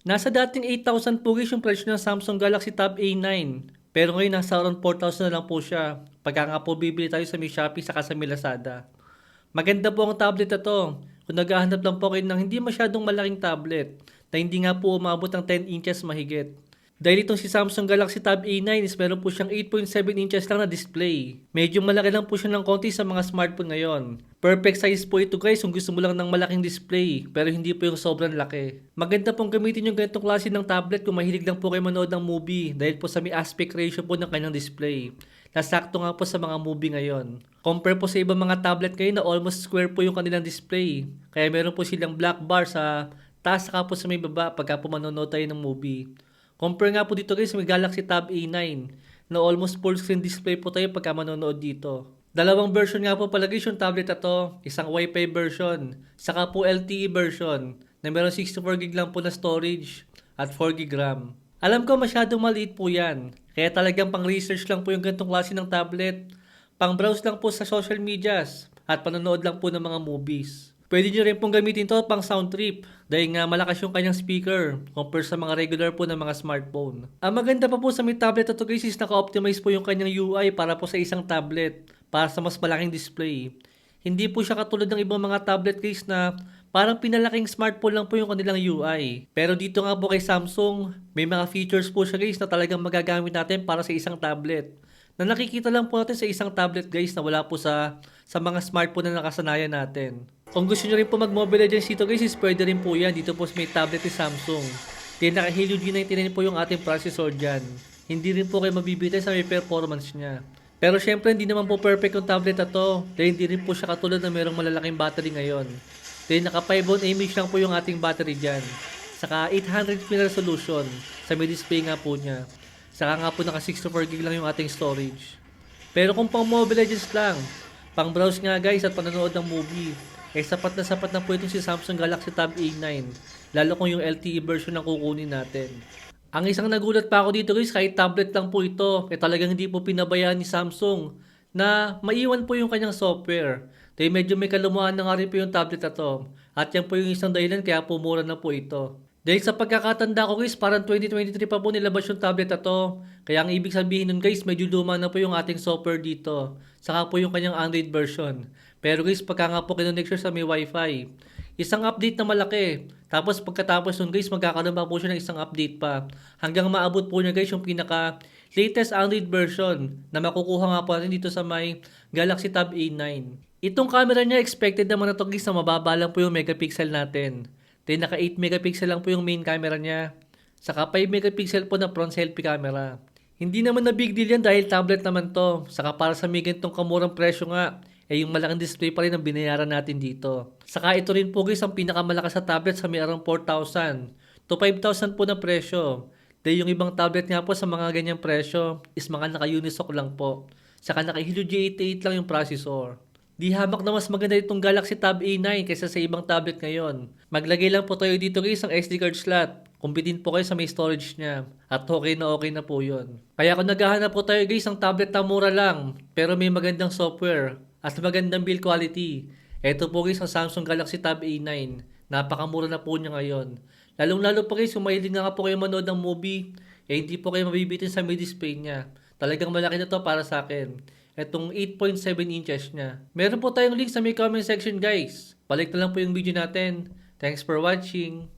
Nasa dating 8,000 po guys yung presyo ng Samsung Galaxy Tab A9. Pero ngayon nasa around 4,000 na lang po siya. Pagka nga po bibili tayo sa may Shopee sa may Lazada. Maganda po ang tablet na to. Kung naghahanap lang po kayo ng hindi masyadong malaking tablet na hindi nga po umabot ng 10 inches mahigit. Dahil itong si Samsung Galaxy Tab A9 is meron po siyang 8.7 inches lang na display. Medyo malaki lang po siya ng konti sa mga smartphone ngayon. Perfect size po ito guys kung gusto mo lang ng malaking display pero hindi po yung sobrang laki. Maganda pong gamitin yung ganitong klase ng tablet kung mahilig lang po kayo manood ng movie dahil po sa may aspect ratio po ng kanyang display. Nasakto nga po sa mga movie ngayon. Compare po sa ibang mga tablet ngayon na almost square po yung kanilang display. Kaya meron po silang black bar sa taas saka sa may baba pagka po manonood tayo ng movie. Compare nga po dito guys may Galaxy Tab A9 na almost full screen display po tayo pagka manonood dito. Dalawang version nga po pala guys yung tablet na to. Isang Wi-Fi version, saka po LTE version na meron 64GB lang po na storage at 4GB RAM. Alam ko masyadong maliit po yan. Kaya talagang pang research lang po yung ganitong klase ng tablet. Pang browse lang po sa social medias at panonood lang po ng mga movies. Pwede nyo rin pong gamitin to pang sound trip dahil nga malakas yung kanyang speaker compare sa mga regular po ng mga smartphone. Ang maganda pa po sa may tablet na to guys is naka-optimize po yung kanyang UI para po sa isang tablet para sa mas malaking display. Hindi po siya katulad ng ibang mga tablet guys na parang pinalaking smartphone lang po yung kanilang UI. Pero dito nga po kay Samsung, may mga features po siya guys na talagang magagamit natin para sa isang tablet. Na nakikita lang po natin sa isang tablet guys na wala po sa sa mga smartphone na nakasanayan natin. Kung gusto nyo rin po mag-Mobile Legends dito guys, is pwede rin po yan. Dito po may tablet ni Samsung. Then naka Helio G99 po yung ating processor dyan. Hindi rin po kayo mabibitay sa may performance niya. Pero syempre hindi naman po perfect yung tablet na to. Dahil hindi rin po siya katulad na merong malalaking battery ngayon. Then naka 5 volt mAh lang po yung ating battery dyan. Saka 800p na resolution. Sa may display nga po niya. Saka nga po naka 64GB lang yung ating storage. Pero kung pang Mobile Legends lang, pang browse nga guys at panonood ng movie, eh sapat na sapat na po itong si Samsung Galaxy Tab A9. Lalo kung yung LTE version ang kukunin natin. Ang isang nagulat pa ako dito guys, kahit tablet lang po ito, eh talagang hindi po pinabayaan ni Samsung na maiwan po yung kanyang software. Dahil medyo may kalumuhan na nga rin po yung tablet na to. At yan po yung isang dahilan kaya po mura na po ito. Dahil sa pagkakatanda ko guys, parang 2023 pa po nilabas yung tablet na to. Kaya ang ibig sabihin nun guys, medyo luma na po yung ating software dito. Saka po yung kanyang Android version. Pero guys, pagka nga po kinonect sa may Wi-Fi, isang update na malaki. Tapos pagkatapos nun guys, magkakaroon pa po siya ng isang update pa. Hanggang maabot po niya guys yung pinaka latest Android version na makukuha nga po natin dito sa may Galaxy Tab A9. Itong camera niya, expected naman na to guys na mababa lang po yung megapixel natin. Then naka 8 megapixel lang po yung main camera niya. Saka 5 megapixel po na front selfie camera. Hindi naman na big deal yan dahil tablet naman to. Saka para sa may ganitong kamurang presyo nga, eh yung malaking display pa rin ang binayaran natin dito. Saka ito rin po guys ang pinakamalakas sa tablet sa may around 4,000 to 5,000 po na presyo. Dahil yung ibang tablet nga po sa mga ganyang presyo is mga naka-unisoc lang po. Saka naka-Helio G88 lang yung processor. Di hamak na mas maganda itong Galaxy Tab A9 kaysa sa ibang tablet ngayon. Maglagay lang po tayo dito ng SD card slot. Kumpitin po kayo sa may storage niya. At okay na okay na po yun. Kaya kung naghahanap po tayo guys ng tablet na mura lang, pero may magandang software at magandang build quality, eto po guys ang Samsung Galaxy Tab A9. Napakamura na po niya ngayon. Lalong lalo pa guys, kung mahilig na nga po kayo manood ng movie, eh hindi po kayo mabibitin sa may display niya. Talagang malaki na to para sa akin. Etong 8.7 inches niya. Meron po tayong link sa may comment section guys. Balik na lang po yung video natin. Thanks for watching.